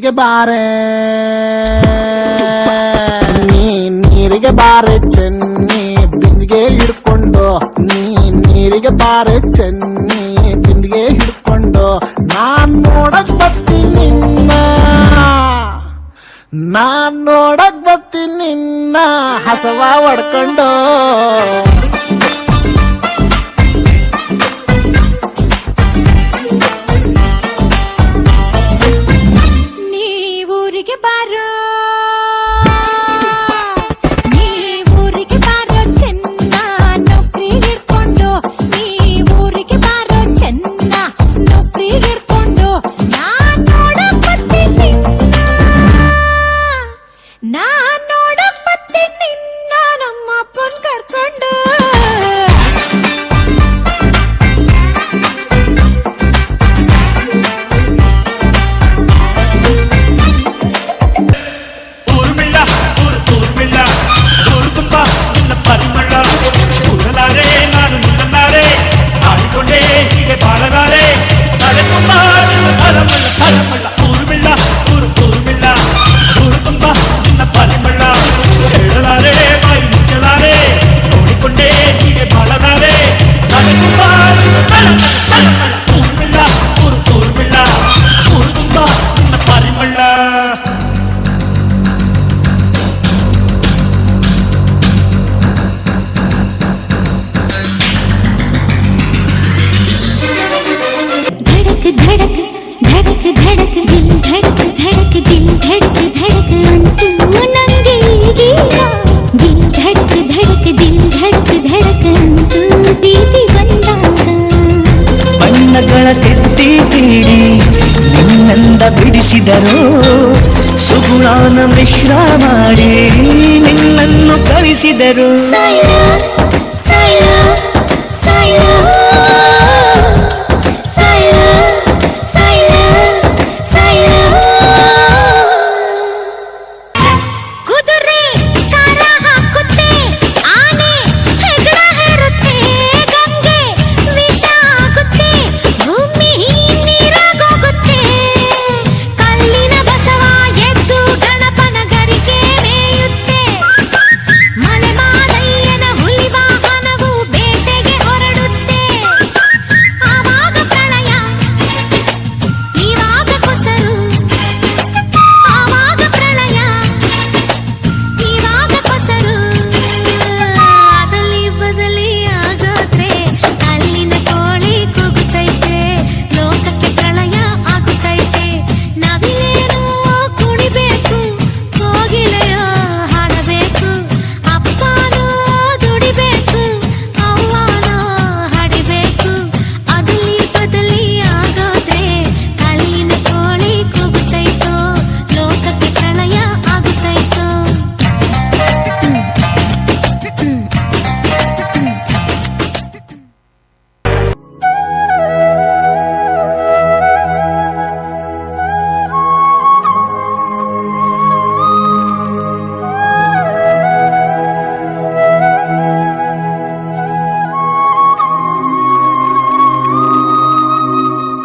ನೀರಿಗೆ ಬಾರೆ. ನೀ ನೀರಿಗೆ ಬಾರೆ ಚೆನ್ನಿ, ಬಿಂದಿಗೆ ಹಿಡ್ಕೊಂಡು. ನೀ ನೀರಿಗೆ ಬಾರೆ ಚೆನ್ನಿ, ಬಿಂದಿಗೆ ಹಿಡ್ಕೊಂಡು. ನಾನ್ ನೋಡಕ್ ಬರ್ತೀನಿ ನಿನ್ನ. ನಾನ್ ನೋಡಕ್ ಬರ್ತೀನಿ ನಿನ್ನ. ಹಸವ ಹೊಡ್ಕೊಂಡು. ಬಿಡಿಸಿದರು. ಸುಗುಣಾನ ಮಿಶ್ರ ಮಾಡಿ ನಿನ್ನನ್ನು ಕಳಿಸಿದರು.